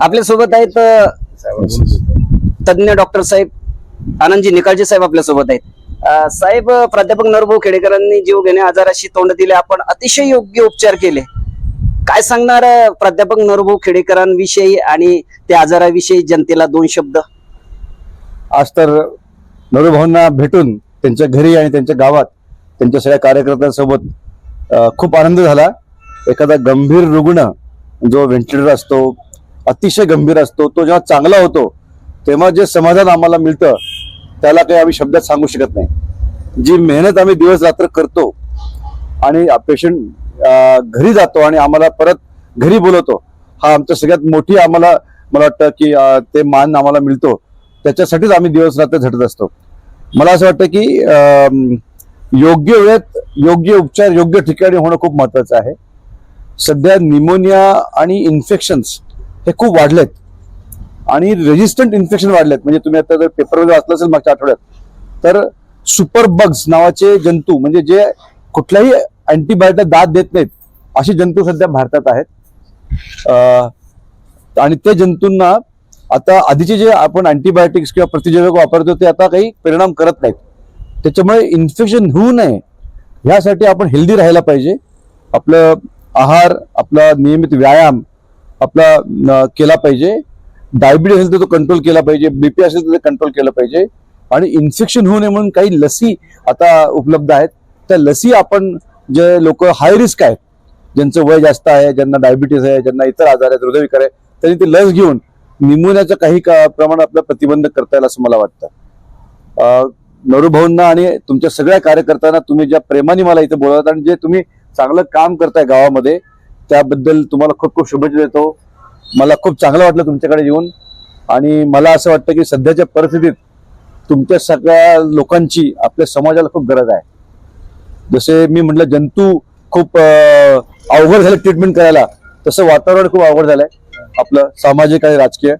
आपल्यासोबत आहेत तज्ञ डॉक्टर साहेब आनंदजी निकाळजे साहेब आपल्यासोबत आहेत साहेब प्राध्यापक नरभाऊ खेडेकरांनी जीव घेणे आजाराशी तोंड दिले. आपण अतिशय योग्य उपचार केले. काय सांगणार प्राध्यापक नरभाऊ खेडेकरांविषयी आणि त्या आजाराविषयी जनतेला दोन शब्द? आज तर नवरूभाऊंना भेटून त्यांच्या घरी आणि त्यांच्या गावात त्यांच्या सगळ्या कार्यकर्त्यांसोबत खूप आनंद झाला. एखादा गंभीर रुग्ण जो व्हेंटिलेटर असतो अतिशय गंभीर असतो तो जेव्हा चांगला होतो तेव्हा जे समाधान आम्हाला मिळतं त्याला काही आम्ही शब्दात सांगू शकत नाही. जी मेहनत आम्ही दिवस रात्र करतो आणि पेशंट घरी जातो आणि आम्हाला परत घरी बोलवतो हा आमच्या सगळ्यात मोठी आम्हाला मला वाटतं की ते मान आम्हाला मिळतो. त्याच्यासाठीच आम्ही दिवस रात्र झटत असतो. मला असं वाटतं की योग्य वेळेत योग्य उपचार योग्य ठिकाणी होणं खूप महत्वाचं आहे. सध्या निमोनिया आणि इन्फेक्शन्स हे खूप वाढलेत. आणि रेजिस्टंट इन्फेक्शन वाढलेत. म्हणजे तुम्ही आता जर पेपरमध्ये वाचलं असेल मागच्या आठवड्यात तर सुपर बग्स नावाचे जंतू म्हणजे जे कुठल्याही अँटीबायोटिक दाद देत नाहीत असे जंतू सध्या भारतात आहेत. आणि त्या जंतूंना आता आधीचे जे आपण अँटीबायोटिक्स किंवा प्रतिजैवक वापरतो ते आता काही परिणाम करत नाहीत. त्याच्यामुळे इन्फेक्शन होऊ नये ह्यासाठी आपण हेल्दी राहायला पाहिजे. आपलं आहार आपला नियमित व्यायाम आपला केला पाहिजे. डायबिटीस असेल तर तो कंट्रोल केला पाहिजे. बीपी असेल तर ते कंट्रोल केलं पाहिजे. आणि इन्फेक्शन होऊ नये म्हणून काही लसी आता उपलब्ध आहेत. त्या लसी आपण जे लोक हाय रिस्क आहेत ज्यांचं वय जास्त आहे ज्यांना डायबिटीस आहे ज्यांना इतर आजार आहेत हृदयविकार आहे त्यांनी ती लस घेऊन निमोनियाचं काही का- प्रमाण आपलं प्रतिबंध करता येईल असं मला वाटतं. अं, नवरूभाऊंना आणि तुमच्या सगळ्या कार्यकर्त्यांना तुम्ही ज्या प्रेमाने मला इथे बोलवत आणि जे तुम्ही चांगलं काम करताय गावामध्ये त्याबद्दल तुम्हाला खूप खूप शुभेच्छा देतो. मला खूप चांगलं वाटलं तुमच्याकडे येऊन. आणि मला असं वाटतं की सध्याच्या परिस्थितीत तुमच्या सगळ्या लोकांची आपल्या समाजाला खूप गरज आहे. जसे मी म्हटलं जंतू खूप अवघड झालं ट्रीटमेंट करायला. तसं वातावरण खूप अवघड झालंय आपलं सामाजिक आणि राजकीय.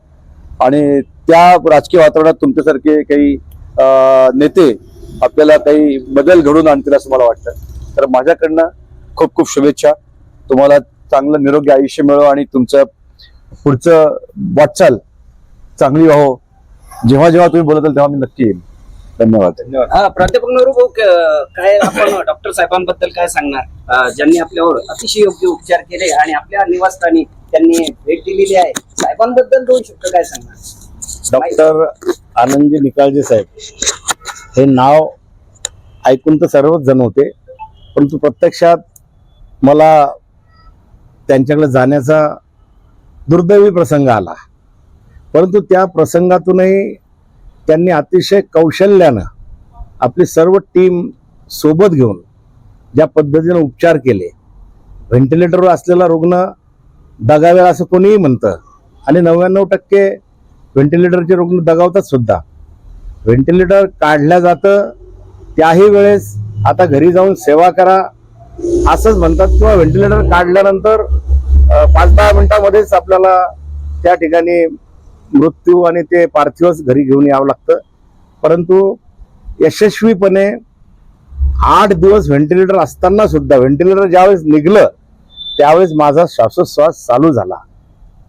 आणि त्या राजकीय वातावरणात तुमच्यासारखे काही नेते आपल्याला काही बदल घडून आणतील असं मला वाटतं. तर माझ्याकडनं खूप खूप शुभेच्छा. तुम्हाला चांगलं निरोगी आयुष्य मिळो आणि तुमचं पुढचं वाटचाल चांगली हो जेव्हा जेव्हा तुम्ही बोलताल तेव्हा मी नक्की येईल. धन्यवाद. धन्यवाद. प्राध्यापक नरभाऊ क- काय आपण डॉक्टर साहेबांबद्दल काय सांगणार? ज्यांनी आपल्यावर अतिशय योग्य उपचार केले आणि आपल्या निवासस्थानी त्यांनी भेट दिलेली आहे साहेबांबद्दल दोन शब्द काय सांगणार? डॉक्टर आनंदजी निकाळजे साहेब हे नाव ऐकून तर सर्वच जण होते परंतु प्रत्यक्षात मला त्यांच्याकडे जाण्याचा दुर्दैवी प्रसंग आला. परंतु त्या प्रसंगातूनही त्यांनी अतिशय कौशल्यानं आपली सर्व टीम सोबत घेऊन ज्या पद्धतीनं उपचार केले. व्हेंटिलेटरवर असलेला रुग्ण दगावेला असं कोणीही म्हणतं. आणि नव्याण्णव टक्के व्हेंटिलेटरचे रुग्ण दगावतात सुद्धा. व्हेंटिलेटर काढल्या जातं त्याही वेळेस आता घरी जाऊन सेवा करा असंच म्हणतात किंवा व्हेंटिलेटर काढल्यानंतर पाच दहा मिनिटामध्येच आपल्याला त्या ठिकाणी मृत्यू आणि ते पार्थिवच घरी घेऊन यावं लागतं. परंतु यशस्वीपणे आठ दिवस व्हेंटिलेटर असताना सुद्धा व्हेंटिलेटर ज्यावेळेस निघलं त्यावेळेस माझा श्वासोच्छ्वास चालू झाला.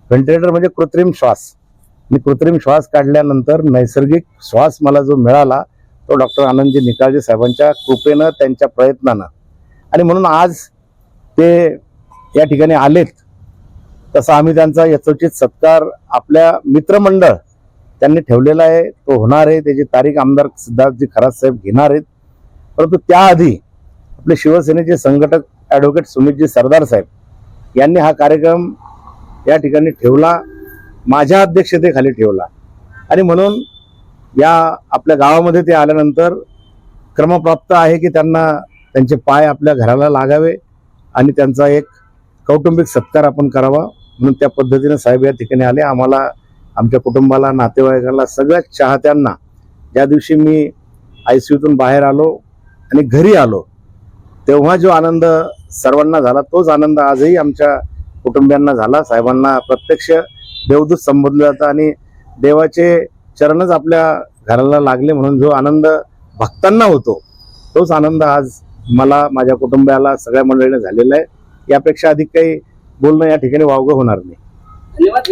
व्हेंटिलेटर म्हणजे कृत्रिम श्वास. मी कृत्रिम श्वास काढल्यानंतर नैसर्गिक श्वास मला जो मिळाला तो डॉक्टर आनंदजी निकाळजे साहेबांच्या कृपेनं त्यांच्या प्रयत्नानं. आणि म्हणून आज ते या ठिकाणी आलेत. तसा आम्ही त्यांचा यथोचित सत्कार आपल्या मित्रमंडळ त्यांनी ठेवलेला आहे. तो होणार आहे. त्याची तारीख आमदार सिद्धार्थजी खरात साहेब घेणार आहेत. परंतु त्याआधी आपले शिवसेनेचे संघटक ॲडव्होकेट सुमितजी सरदार साहेब यांनी हा कार्यक्रम या ठिकाणी ठेवला. माझ्या अध्यक्षतेखाली ठेवला. आणि म्हणून या आपल्या गावामध्ये ते आल्यानंतर क्रमप्राप्त आहे की त्यांना त्यांचे पाय आपल्या घराला लागावे आणि त्यांचा एक कौटुंबिक सत्कार आपण करावा म्हणून त्या पद्धतीने साहेब या ठिकाणी आले. आम्हाला आमच्या कुटुंबाला नातेवाईकाला सगळ्या चाहत्यांना ज्या दिवशी मी आय सी यूतून बाहेर आलो आणि घरी आलो तेव्हा जो आनंद सर्वांना झाला तोच आनंद आजही आमच्या कुटुंबियांना झाला. साहेबांना प्रत्यक्ष देवदूत संबोधलं जातं आणि देवाचे चरणच आपल्या घराला लागले म्हणून जो आनंद भक्तांना होतो तोच आनंद आज मला माझ्या कुटुंबियाला सगळ्या मंडळीने झालेलं आहे. यापेक्षा अधिक काही बोलणं या ठिकाणी वावगं होणार नाही. धन्यवाद.